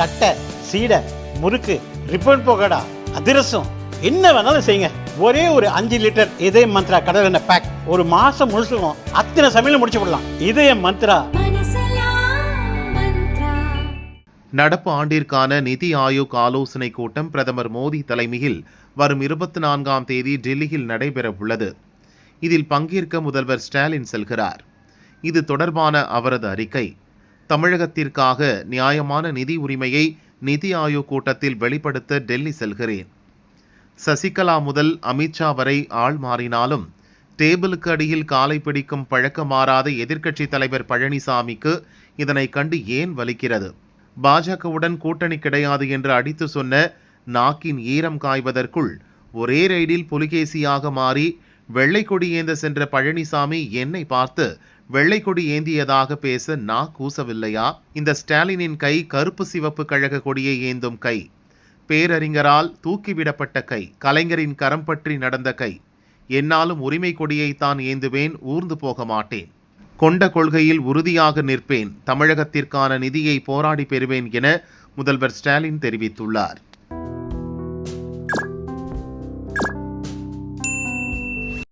தட்டை சீடை முறுக்கு ரிப்பன் போகடா அதிரசம் என்ன வேணாலும் செய்யுங்க. ஒரே ஒரு அஞ்சு லிட்டர் இதய மந்த்ரா கடல் எண்ணெய் பேக் ஒரு மாசம் முழுசுக்கும் அத்தனை சமையல் முடிச்சு விடலாம் இதய மந்த்ரா. நடப்பு ஆண்டிற்கான நிதி ஆயோக் ஆலோசனை கூட்டம் பிரதமர் மோடி தலைமையில் வரும் இருபத்தி நான்காம் தேதி டெல்லியில் நடைபெறவுள்ளது. இதில் பங்கேற்க முதல்வர் ஸ்டாலின் செல்கிறார். இது தொடர்பான அவரது அறிக்கை. தமிழகத்திற்காக நியாயமான நிதி உரிமையை நிதி ஆயோக் கூட்டத்தில் வெளிப்படுத்த டெல்லி செல்கிறேன். சசிகலா முதல் அமித்ஷா வரை ஆள் மாறினாலும் டேபிளுக்கு அடியில் காலை பிடிக்கும் பழக்கம் மாறாத எதிர்க்கட்சித் தலைவர் பழனிசாமிக்கு இதனை கண்டு ஏன் வலிக்கிறது? பாஜகவுடன் கூட்டணி கிடையாது என்று அடித்து சொன்ன நாக்கின் ஈரம் காய்வதற்குள் ஒரே ரைடில் புலிகேசியாக மாறி வெள்ளை கொடி ஏந்த சென்ற பழனிசாமி என்னை பார்த்து வெள்ளை கொடி ஏந்தியதாக பேச நா கூசவில்லையா? இந்த ஸ்டாலினின் கை கருப்பு சிவப்பு கழக கொடியை ஏந்தும் கை. பேரறிஞரால் தூக்கிவிடப்பட்ட கை. கலைஞரின் கரம் பற்றி நடந்த கை. என்னாலும் உரிமை கொடியைத்தான் ஏந்துவேன் ஊர்ந்து போக மாட்டேன். கொண்ட கொள்கையில் உறுதியாக நிற்பேன். தமிழகத்திற்கான நிதியை போராடி பெறுவேன் என முதல்வர் ஸ்டாலின் தெரிவித்துள்ளார்.